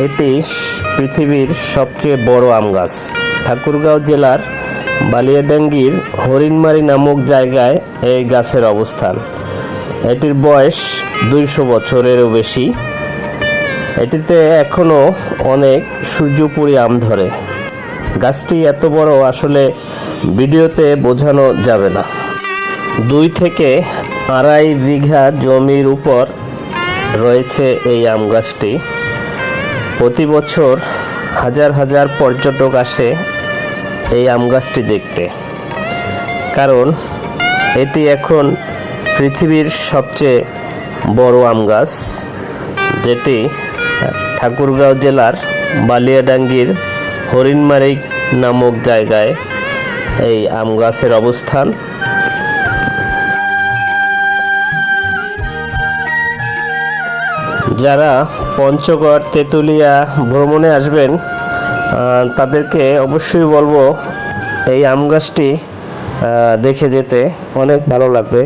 এটি পৃথিবীর সবচেয়ে বড় আম গাছ। ঠাকুরগাঁও জেলার বালিয়াডাঙ্গির হরিণমারি নামক জায়গায় এই গাছের অবস্থান। এটির বয়স দুইশো বছরেরও বেশি। এটিতে এখনও অনেক সূর্যপুরি আম ধরে। গাছটি এত বড় আসলে ভিডিওতে বোঝানো যাবে না। দুই থেকে আড়াই বিঘা জমির উপর রয়েছে এই আম গাছটি। প্রতি বছর হাজার হাজার পর্যটক আসে এই আম গাছটি দেখতে। কারণ এটি এখন পৃথিবীর সবচেয়ে বড় আম গাছ, যেটি ঠাকুরগাঁও জেলার বালিয়াডাঙ্গির হরিণমারিক নামক জায়গায় এই আম গাছের অবস্থান। যারা পঞ্চগড়, তেঁতুলিয়া ভ্রমণে আসবেন তাদেরকে অবশ্যই বলব এই আম গাছটি দেখে যেতে অনেক ভালো লাগবে।